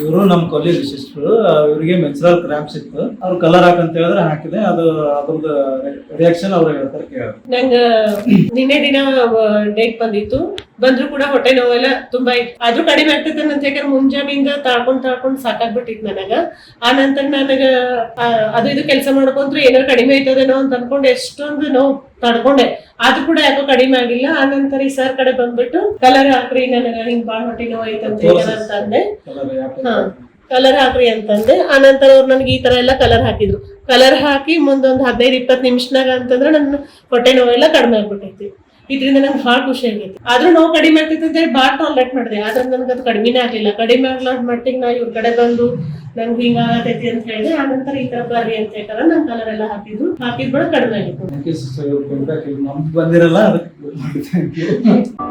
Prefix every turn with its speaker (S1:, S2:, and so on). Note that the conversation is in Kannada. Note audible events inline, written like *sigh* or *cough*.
S1: ಇವರು ನಮ್ಮ ಕಾಲೇಜ್ ಸಿಸ್ಟರ್ ಇವರಿಗೆ ಮೆನ್ಸುರಲ್ ಕ್ರಾಂಪ್ಸ್ ಇತ್ತು. ಅವ್ರು ಕಲರ್ ಹಾಕಂತ ಹೇಳಿದ್ರೆ ಹಾಕಿದೆ. ಅದು ಅದ್ರದ್ದು ರಿಯಾಕ್ಷನ್ ಅವ್ರು ಹೇಳ್ತಾರೆ ಕೇಳಿ
S2: ನಂಗ ನಿನ್ನೆ ದಿನ ಡೇಟ್ ಬಂದಿತ್ತು. ಬಂದ್ರು ಕೂಡ ಹೊಟ್ಟೆ ನೋವೆಲ್ಲ ತುಂಬಾ ಇತ್ತು. ಆದ್ರೂ ಕಡಿಮೆ ಆಗ್ತೈತೆ ಅಂತ ಯಾಕಂದ್ರೆ ಮುಂಜಾನೆಯಿಂದ ತಾಳ್ಕೊಂಡ್ ತಾಳ್ಕೊಂಡ್ ಸಾಕಾಗ್ಬಿಟ್ಟಿತ್ತು ನನಗ. ಆ ನಂತರ ನನಗ ಅದು ಇದು ಕೆಲಸ ಮಾಡ್ಕೊಂಡ್ರೆ ಏನೋ ಕಡಿಮೆ ಆಯ್ತದೇನೋ ಅಂತ ಅನ್ಕೊಂಡು ಎಷ್ಟೊಂದು ನೋವು. ತಡ್ಕೊಂಡೆ. ಅದು ಕೂಡ ಯಾಕೋ ಕಡಿಮೆ ಆಗಿಲ್ಲ. ಆ ನಂತರ ಈ ಸರ್ ಕಡೆ ಬಂದ್ಬಿಟ್ಟು ಕಲರ್ ಹಾಕ್ರಿ ನನಗೆ ಹಿಂಗ್ ಬಾಳ್ ಹೊಟ್ಟೆ ನೋವು ಐತಂತ ಹೇಳಿ ಅಂತ
S1: ಕಲರ್
S2: ಹಾ ಕಲರ್ ಹಾಕ್ರಿ ಅಂತಂದೆ. ಆನಂತರ ಅವ್ರು ನನಗೆ ಈ ತರ ಎಲ್ಲ ಕಲರ್ ಹಾಕಿದ್ರು. ಕಲರ್ ಹಾಕಿ ಮುಂದೊಂದು ಹದಿನೈದು ಇಪ್ಪತ್ತು ನಿಮಿಷನಾಗ ಅಂತಂದ್ರೆ ನನ್ನ ಹೊಟ್ಟೆ ನೋವೆಲ್ಲ ಕಡಿಮೆ ಆಗ್ಬಿಟ್ಟೈತಿ. ಇದರಿಂದ ನಂಗೆ ಬಹಳ ಖುಷಿ ಆಗೈತಿ ಆದ್ರೂ ನೋವು ಕಡಿಮೆ ಆಗ್ತೈತೆ ಅಂತ ಹೇಳಿ ಭಾಳ ಟಾಲರೇಟ್ ಮಾಡಿದೆ ಆದ್ರೆ ನನಗೆ ಅದು ಕಡಿಮೆನೇ ಆಗಲಿಲ್ಲ. ಕಡಿಮೆ ಆಗ್ಲಾರ್ದ ಮಟ್ಟಿಗೆ ನಾ ಇವ್ರ ಕಡೆ ಬಂದು ನಂಗೆ ಹಿಂಗ ಆಗತೈತಿ ಅಂತ ಹೇಳಿದೆ ನಂತರ ಈ ತರ ಬರ್ರಿ ಅಂತ ಹೇಳ್ತಾರ. ನನ್ ಕಲರ್ ಎಲ್ಲ ಹಾಕಿದ್ರು. ಹಾಕಿದ್ ಬಡ ಕಡಿಮೆ ಆಗಿತ್ತು.
S1: ನಮ್ಗೆ ಬಂದಿರಲ್ಲ ಅದಕ್ಕೆ. *laughs*